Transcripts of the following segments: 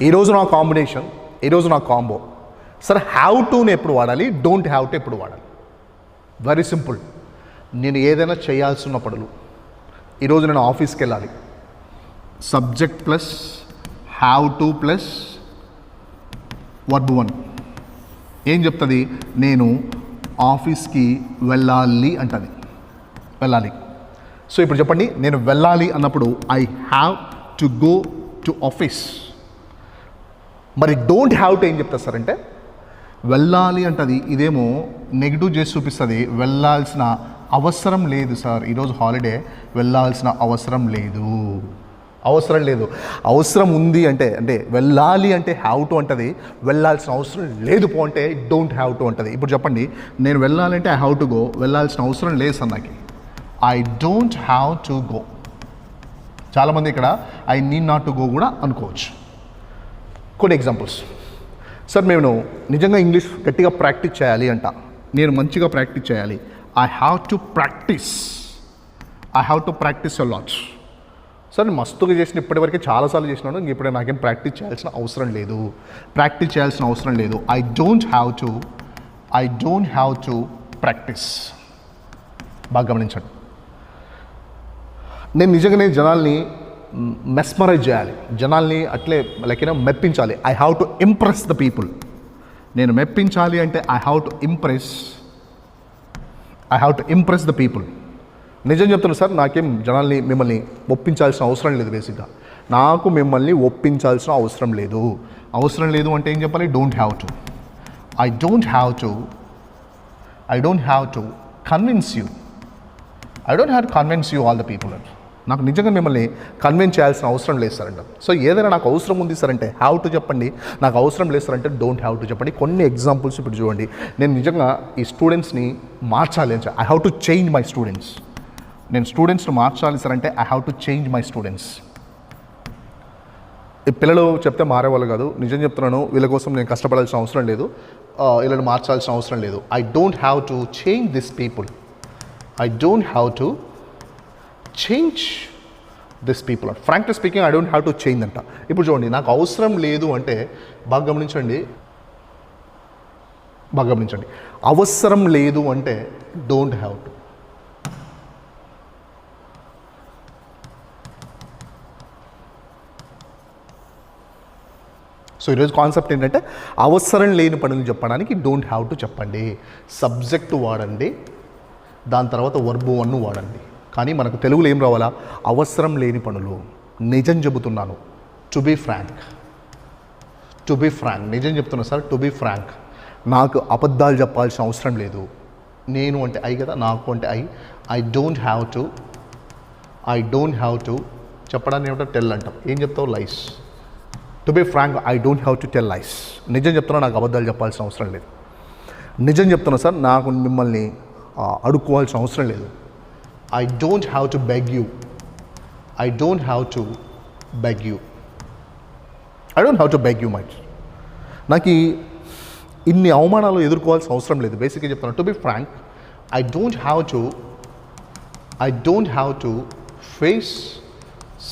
ఈరోజు నా కాంబినేషన్ ఈరోజు నా కాంబో. సరే హ్యావ్ టుని ఎప్పుడు వాడాలి? డోంట్ హ్యావ్ టు ఎప్పుడు వాడాలి? వెరీ సింపుల్ నేను ఏదైనా చేయాల్సి ఉన్నప్పుడు ఈరోజు నేను ఆఫీస్కి వెళ్ళాలి. Subject plus have to plus verb one ఏం చెప్తుంది? నేను ఆఫీస్కి వెళ్ళాలి అంటది. వెళ్ళాలి. సో ఇప్పుడు చెప్పండి నేను వెళ్ళాలి అన్నప్పుడు I have to go to office మరి డోంట్ హ్యావ్ టు ఏం చెప్తారు సార్ అంటే వెళ్ళాలి అంటది ఇదేమో నెగిటివ్ చేసి చూపిస్తుంది వెళ్ళాల్సిన అవసరం లేదు సార్. ఈరోజు హాలిడే వెళ్ళాల్సిన అవసరం లేదు. అవసరం లేదు. అవసరం ఉంది అంటే అంటే వెళ్ళాలి అంటే హ్యావ్ టు అంటది వెళ్ళాల్సిన అవసరం లేదు పో అంటే డోంట్ హ్యావ్ టు అంటది. ఇప్పుడు చెప్పండి నేను వెళ్ళాలంటే ఐ హ్యావ్ టు గో వెళ్ళాల్సిన అవసరం లేదు సార్ నాకు. I don't have to go చాలామంది ఇక్కడ I need not to go కూడా అనుకోవచ్చు. కొన్ని ఎగ్జాంపుల్స్ సార్ నేను నిజంగా ఇంగ్లీష్ గట్టిగా ప్రాక్టీస్ చేయాలి అంట. నేను మంచిగా ప్రాక్టీస్ చేయాలి. I have to practice I have to practice a lot sir నేను మస్తుగా చేసిన ఇప్పటివరకు చాలాసార్లు చేసినాను. ఇంక ఇప్పుడే నాకేం ప్రాక్టీస్ చేయాల్సిన అవసరం లేదు. ప్రాక్టీస్ చేయాల్సిన అవసరం లేదు. I don't have to I don't have to practice బాగా గమనించండి. నేను నిజంగా నేను జనాల్ని మెస్మరైజ్ చేయాలి జనాల్ని అట్లే like you know మెప్పించాలి. I have to impress the people నేను మెప్పించాలి అంటే I have to impress I have to impress the people నిజం చెప్తున్నా సార్ నాకేం జనాల్ని మిమ్మల్ని ఒప్పించాల్సిన అవసరం లేదు బేసిక్గా. నాకు మిమ్మల్ని ఒప్పించాల్సిన అవసరం లేదు. అవసరం లేదు అంటే ఏం చెప్పాలి? Don't have to I don't have to I don't have to convince you I don't have to convince you all the people నాకు నిజంగా మిమ్మల్ని కన్విన్స్ చేయాల్సిన అవసరం లేదు సార్ అంట సో ఏదైనా నాకు అవసరం ఉంది సార్ అంటే హ్యావ్ టు చెప్పండి. నాకు అవసరం లేదు సార్ అంటే డోంట్ హ్యావ్ టు చెప్పండి. కొన్ని ఎగ్జాంపుల్స్ ఇప్పుడు చూడండి. నేను నిజంగా ఈ స్టూడెంట్స్ని మార్చాలి అని I have to change my students నేను స్టూడెంట్స్ని మార్చాలి సార్ అంటే I have to change my students ఈ పిల్లలు చెప్తే మారేవాళ్ళు కాదు. నిజం చెప్తున్నాను వీళ్ళ కోసం నేను కష్టపడాల్సిన అవసరం లేదు. వీళ్ళని మార్చాల్సిన అవసరం లేదు. I don't have to change this people I don't have to change this people frankly speaking I don't have to change అంట. ఇప్పుడు చూడండి నాకు అవసరం లేదు అంటే బాగా గమనించండి. బాగా గమనించండి. అవసరం లేదు అంటే డోంట్ హ్యావ్ టు సో ఈరోజు కాన్సెప్ట్ ఏంటంటే అవసరం లేని పనులు చెప్పడానికి డోంట్ హ్యావ్ టు చెప్పండి. సబ్జెక్టు వాడండి. దాని తర్వాత వర్బు వన్ వాడండి. కానీ మనకు తెలుగులో ఏం రావాలా? అవసరం లేని పనులు. నిజం చెబుతున్నాను. To be frank to be frank నిజం చెప్తున్నా సార్ టు బీ ఫ్రాంక్ నాకు అబద్ధాలు చెప్పాల్సిన అవసరం లేదు. నేను అంటే ఐ కదా నాకు అంటే I. I don't have to I don't have to చెప్పడానికి ఏమిటో టెల్ అంటాం. ఏం చెప్తావు? Lies to be frank I don't have to tell lies నిజం చెప్తున్నా నాకు అబద్ధాలు చెప్పాల్సిన అవసరం లేదు. నిజం చెప్తున్నా సార్ నాకు మిమ్మల్ని అడుక్కోవాల్సిన అవసరం లేదు. I don't have to beg you I don't have to beg you I don't have to beg you might నాకు ఈ ఇన్ని అవమానాలు ఎదుర్కోవాల్సిన అవసరం లేదు బేసిక్గా చెప్తాను to be frank I don't have to I don't have to face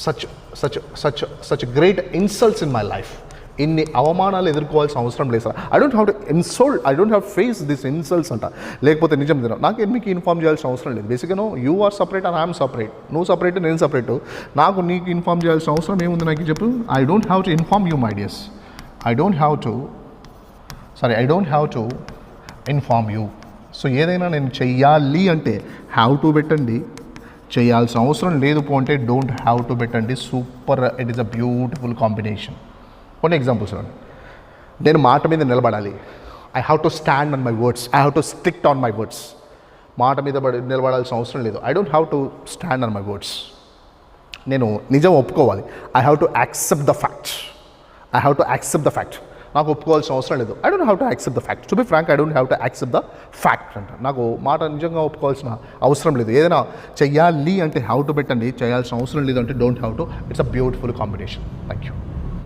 such such such such great insults in my life ఇన్ని అవమానాలు ఎదుర్కోవాల్సిన అవసరం లేదు sir. I don't have to insult I don't have face this insults అంట. లేకపోతే నిజం తిన నాకు మీకు ఇన్ఫార్మ్ చేయాల్సిన అవసరం లేదు? బేసిక్గా no you are separate and I'm separate నువ్వు సపరేట్ నేను సపరేట్ నాకు నీకు ఇన్ఫార్మ్ చేయాల్సిన అవసరం ఏముంది నాకు చెప్పు? I don't have to inform you my dears I don't have to sorry I don't have to inform you so ఏదైనా నేను చెయ్యాలి అంటే హ్యావ్ టు పెట్టండి. చేయాల్సిన అవసరం లేదు పో అంటే డోంట్ హ్యావ్ టు పెట్టండి. Super it is a beautiful combination కొన్ని ఎగ్జాంపుల్స్ చూడండి నేను మాట మీద నిలబడాలి. I have to stand on my words I have to strict on my words మాట మీద పడి నిలబడాల్సిన అవసరం లేదు. I don't have to stand on my words నేను నిజం ఒప్పుకోవాలి. I have to accept the fact I have to accept the fact నాకు ఒప్పుకోవాల్సిన అవసరం లేదు. I don't have to accept the fact to be frank I don't have to accept the fact అంట. నాకు మాట నిజంగా ఒప్పుకోవాల్సిన అవసరం లేదు. ఏదైనా చెయ్యాలి అంటే హ్యావ్ టు పెట్టండి. చేయాల్సిన అవసరం లేదు అంటే don't have to it's a beautiful combination thank you